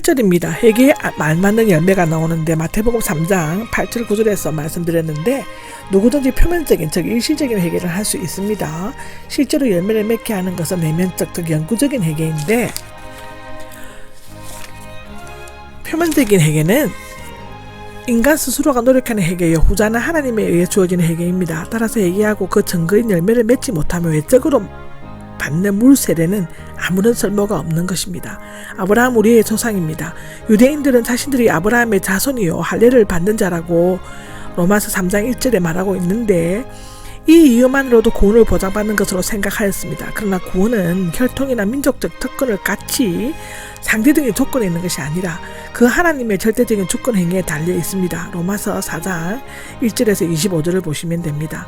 8절입니다. 회개에 말맞는 열매가 나오는데 마태복음 3장 8절 9절에서 말씀드렸는데 누구든지 표면적인 즉 일시적인 회개를 할 수 있습니다. 실제로 열매를 맺게 하는 것은 내면적 즉 영구적인 회개인데 표면적인 회개는 인간 스스로가 노력하는 회개요 후자는 하나님에 의해 주어지는 회개입니다. 따라서 회개하고 그 증거인 열매를 맺지 못하면 외적으로 받는 물세례는 아무런 쓸모가 없는 것입니다. 아브라함 우리의 조상입니다. 유대인들은 자신들이 아브라함의 자손이요 할례를 받는 자라고 로마서 3장 1절에 말하고 있는데 이 이유만으로도 구원을 보장받는 것으로 생각하였습니다. 그러나 구원은 혈통이나 민족적 특권을 같이 상대적인 조건에 있는 것이 아니라 그 하나님의 절대적인 주권 행위에 달려 있습니다. 로마서 4장 1절에서 25절을 보시면 됩니다.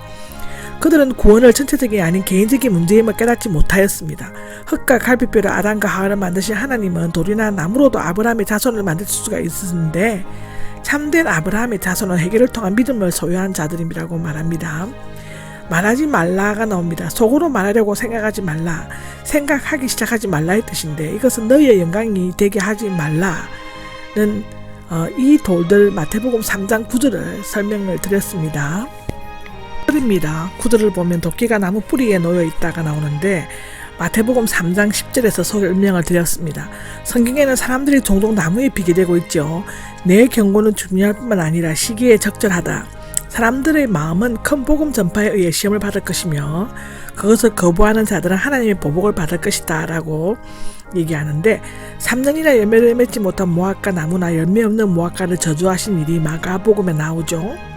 그들은 구원을 전체적이 아닌 개인적인 문제임을 깨닫지 못하였습니다. 흙과 갈비뼈로 아담과 하와를 만드신 하나님은 돌이나 나무로도 아브라함의 자손을 만들 수가 있었는데 참된 아브라함의 자손은 해결을 통한 믿음을 소유한 자들이라고 말합니다. 말하지 말라가 나옵니다. 속으로 말하려고 생각하지 말라. 생각하기 시작하지 말라의 뜻인데 이것은 너희의 영광이 되게 하지 말라는 어, 이 돌들 마태복음 3장 9절을 설명을 드렸습니다. 입니다. 구절을 보면 도끼가 나무 뿌리에 놓여 있다가 나오는데 마태복음 3장 10절에서 설명을 드렸습니다. 성경에는 사람들이 종종 나무에 비게 되고 있죠. 내 경고는 중요할 뿐만 아니라 시기에 적절하다. 사람들의 마음은 큰 복음 전파에 의해 시험을 받을 것이며 그것을 거부하는 자들은 하나님의 보복을 받을 것이다 라고 얘기하는데 3년이나 열매를 맺지 못한 모학과 나무나 열매 없는 모학과를 저주하신 일이 마가복음에 나오죠.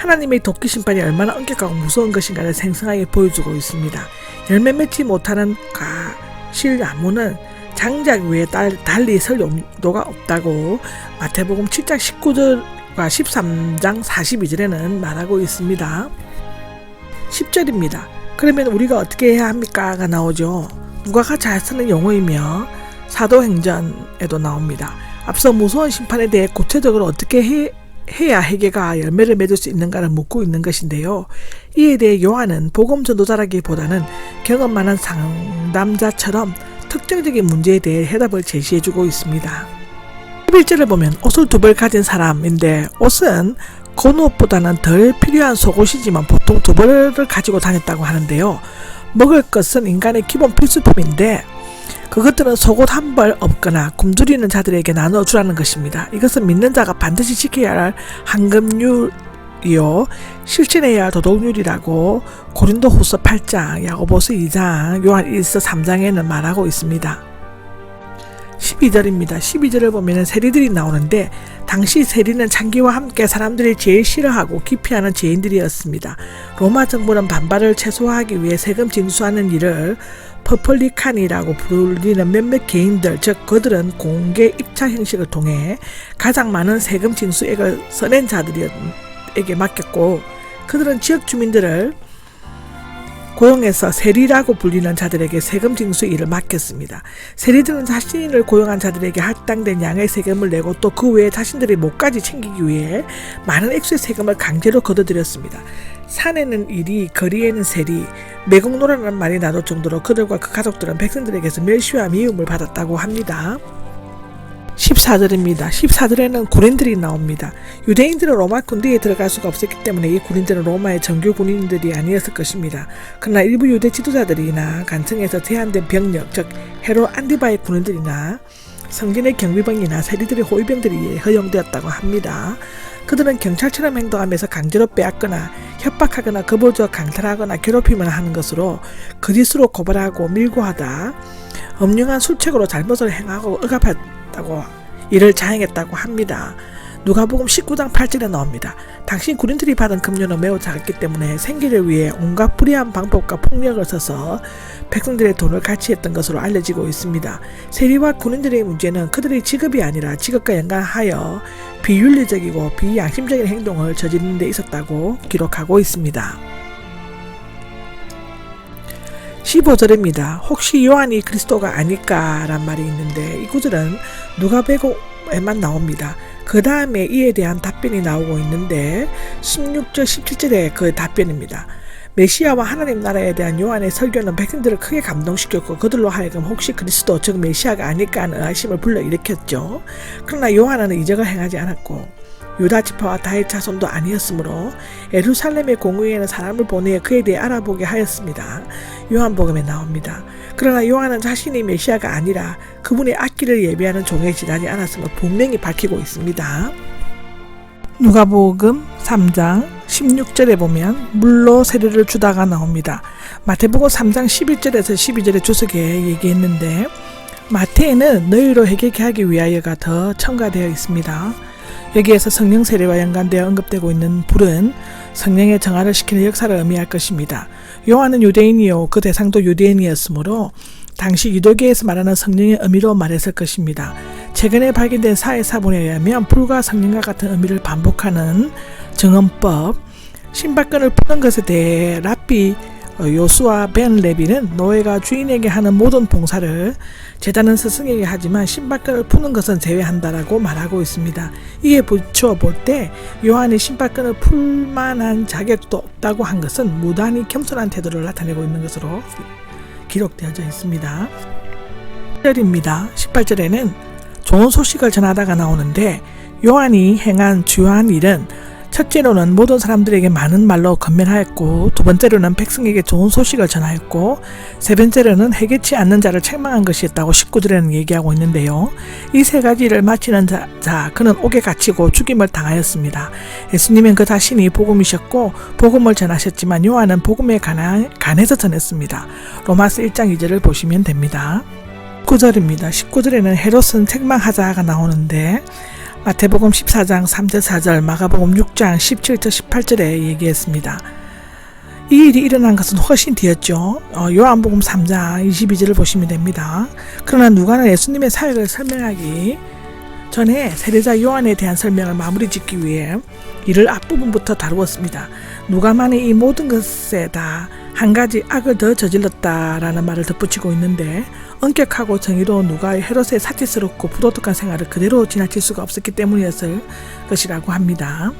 하나님의 도끼 심판이 얼마나 엄격하고 무서운 것인가를 생생하게 보여주고 있습니다. 열매 맺지 못하는 가실 나무는 장작 위에 달리 설 용도가 없다고 마태복음 7장 19절과 13장 42절에는 말하고 있습니다. 10절입니다. 그러면 우리가 어떻게 해야 합니까?가 나오죠. 누가가 잘 쓰는 용어이며 사도행전에도 나옵니다. 앞서 무서운 심판에 대해 구체적으로 어떻게 해, 해야 회개가 열매를 맺을 수 있는가를 묻고 있는 것인데요. 이에 대해 요한은 복음 전도자라기보다는 경험 많은 상담자처럼 특정적인 문제에 대해 해답을 제시해주고 있습니다. 11절을 보면 옷을 두 벌 가진 사람인데 옷은 곤옷보다는 덜 필요한 속옷이지만 보통 두 벌을 가지고 다녔다고 하는데요. 먹을 것은 인간의 기본 필수품인데 그것들은 속옷 한 벌 없거나 굶주리는 자들에게 나눠주라는 것입니다. 이것은 믿는 자가 반드시 지켜야 할 황금률 이요 실천해야 할 도덕률이라고 고린도 후서 8장, 야고보서 2장, 요한 1서 3장에는 말하고 있습니다. 12절입니다. 12절을 보면 세리들이 나오는데 당시 세리는 창기와 함께 사람들이 제일 싫어하고 기피하는 죄인들이었습니다. 로마 정부는 반발을 최소화하기 위해 세금 징수하는 일을 퍼플리칸이라고 불리는 몇몇 개인들, 즉 그들은 공개 입찰 형식을 통해 가장 많은 세금 징수액을 써낸 자들에게 맡겼고 그들은 지역 주민들을 고용해서 세리라고 불리는 자들에게 세금 징수 일을 맡겼습니다. 세리들은 자신을 고용한 자들에게 할당된 양의 세금을 내고 또 그 외에 자신들의 목까지 챙기기 위해 많은 액수의 세금을 강제로 걷어들였습니다. 산에는 일이 거리에는 세리 매국노라는 말이 나올 정도로 그들과 그 가족들은 백성들에게서 멸시와 미움을 받았다고 합니다. 14절입니다. 14절에는 군인들이 나옵니다. 유대인들은 로마 군대에 들어갈 수가 없었기 때문에 이 군인들은 로마의 정규 군인들이 아니었을 것입니다. 그러나 일부 유대 지도자들이나 간청에서 제한된 병력, 즉 헤로 안디바의 군인들이나 성진의 경비병이나 세리들의 호위병들이 허용되었다고 합니다. 그들은 경찰처럼 행동하면서 강제로 빼앗거나 협박하거나 거부져 강탈하거나 괴롭힘을 하는 것으로 거짓으로 고발하고 밀고하다 엄중한 술책으로 잘못을 행하고 억압했다고 이를 자행했다고 합니다. 누가복음 19장 8절에 나옵니다. 당신 군인들이 받은 급료는 매우 작았기 때문에 생계를 위해 온갖 불의한 방법과 폭력을 써서 백성들의 돈을 갈취했던 것으로 알려지고 있습니다. 세리와 군인들의 문제는 그들의 직업이 아니라 직업과 연관하여 비윤리적이고 비양심적인 행동을 저지르는 데 있었다고 기록하고 있습니다. 15절입니다. 혹시 요한이 그리스도가 아닐까란 말이 있는데 이 구절은 누가복음에만 나옵니다. 그 다음에 이에 대한 답변이 나오고 있는데 16절 17절에 그 답변입니다. 메시아와 하나님 나라에 대한 요한의 설교는 백성들을 크게 감동시켰고 그들로 하여금 혹시 그리스도 즉 메시아가 아닐까 하는 의심을 불러일으켰죠. 그러나 요한은 이적을 행하지 않았고 유다 지파와 다윗 자손도 아니었으므로 예루살렘의 공의에는 사람을 보내 그에 대해 알아보게 하였습니다. 요한복음에 나옵니다. 그러나 요한은 자신이 메시아가 아니라 그분의 악기를 예비하는 종에 지나지 않았음을 분명히 밝히고 있습니다. 누가복음 3장 16절에 보면 물로 세례를 주다가 나옵니다. 마태복음 3장 11절에서 12절의 주석에 얘기했는데 마태에는 너희로 회개케 하기 위하여가 더 첨가되어 있습니다. 여기에서 성령 세례와 연관되어 언급되고 있는 불은 성령의 정화를 시키는 역사를 의미할 것입니다. 요한은 유대인이요 그 대상도 유대인이었으므로 당시 유도계에서 말하는 성령의 의미로 말했을 것입니다. 최근에 발견된 사회 사본에 의하면 불과 성령과 같은 의미를 반복하는 정언법, 신발끈을 푸는 것에 대해 랍비 어, 요수와 벤 레비는 노예가 주인에게 하는 모든 봉사를 제단은 스승에게 하지만 신발끈을 푸는 것은 제외한다라고 말하고 있습니다. 이에 붙여 볼 때 요한이 신발끈을 풀 만한 자격도 없다고 한 것은 무단히 겸손한 태도를 나타내고 있는 것으로 기록되어져 있습니다. 18절입니다. 18절에는 좋은 소식을 전하다가 나오는데 요한이 행한 주요한 일은 첫째로는 모든 사람들에게 많은 말로 건면하였고 두 번째로는 백성에게 좋은 소식을 전하였고 세 번째로는 해결치 않는 자를 책망한 것이었다고 19절에는 얘기하고 있는데요. 이 세 가지를 마치는 자, 자 그는 옥에 갇히고 죽임을 당하였습니다. 예수님은 그 자신이 복음이셨고 복음을 전하셨지만 요한은 복음에 관한, 관해서 전했습니다. 로마서 1장 2절을 보시면 됩니다. 19절입니다. 19절에는 헤롯은 책망하자가 나오는데 마태복음 14장 3절 4절, 마가복음 6장 17절 18절에 얘기했습니다. 이 일이 일어난 것은 훨씬 뒤였죠. 어, 요한복음 3장 22절을 보시면 됩니다. 그러나 누가는 예수님의 사역을 설명하기 전에 세례자 요한에 대한 설명을 마무리 짓기 위해 이를 앞부분부터 다루었습니다. 누가만이 이 모든 것에 다 한 가지 악을 더 저질렀다라는 말을 덧붙이고 있는데 엄격하고 정의로운 누가의 헤롯의 사치스럽고 부도덕한 생활을 그대로 지나칠 수가 없었기 때문이었을 것이라고 합니다.